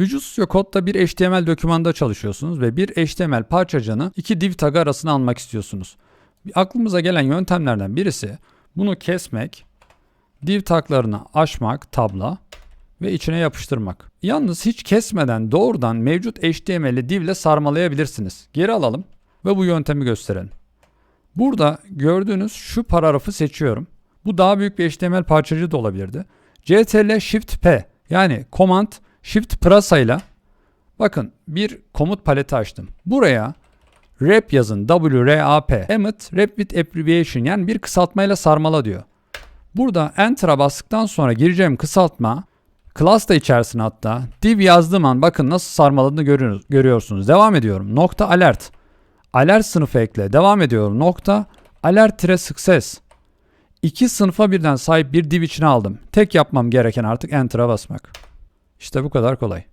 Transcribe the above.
Visual Studio Code'da bir HTML dokümanda çalışıyorsunuz ve bir HTML parçacığını iki div tagı arasına almak istiyorsunuz. Aklımıza gelen yöntemlerden birisi bunu kesmek, div taglarını açmak, tabla ve içine yapıştırmak. Yalnız hiç kesmeden doğrudan mevcut HTML'i div ile sarmalayabilirsiniz. Geri alalım ve bu yöntemi gösterelim. Burada gördüğünüz şu paragrafı seçiyorum. Bu daha büyük bir HTML parçacığı da olabilirdi. CTRL Shift P yani Command Shift Pırasa ile bakın bir komut paleti açtım. Buraya rep yazın W-R-A-P emit rep with abbreviation yani bir kısaltmayla sarmala diyor. Burada Enter'a bastıktan sonra gireceğim kısaltma class da içerisine hatta div yazdığım an bakın nasıl sarmaladığını görüyorsunuz. Devam ediyorum. Nokta alert. Alert sınıfı ekle. Devam ediyorum. Nokta alert tire success. İki sınıfa birden sahip bir div içine aldım. Tek yapmam gereken artık Enter'a basmak. İşte bu kadar kolay.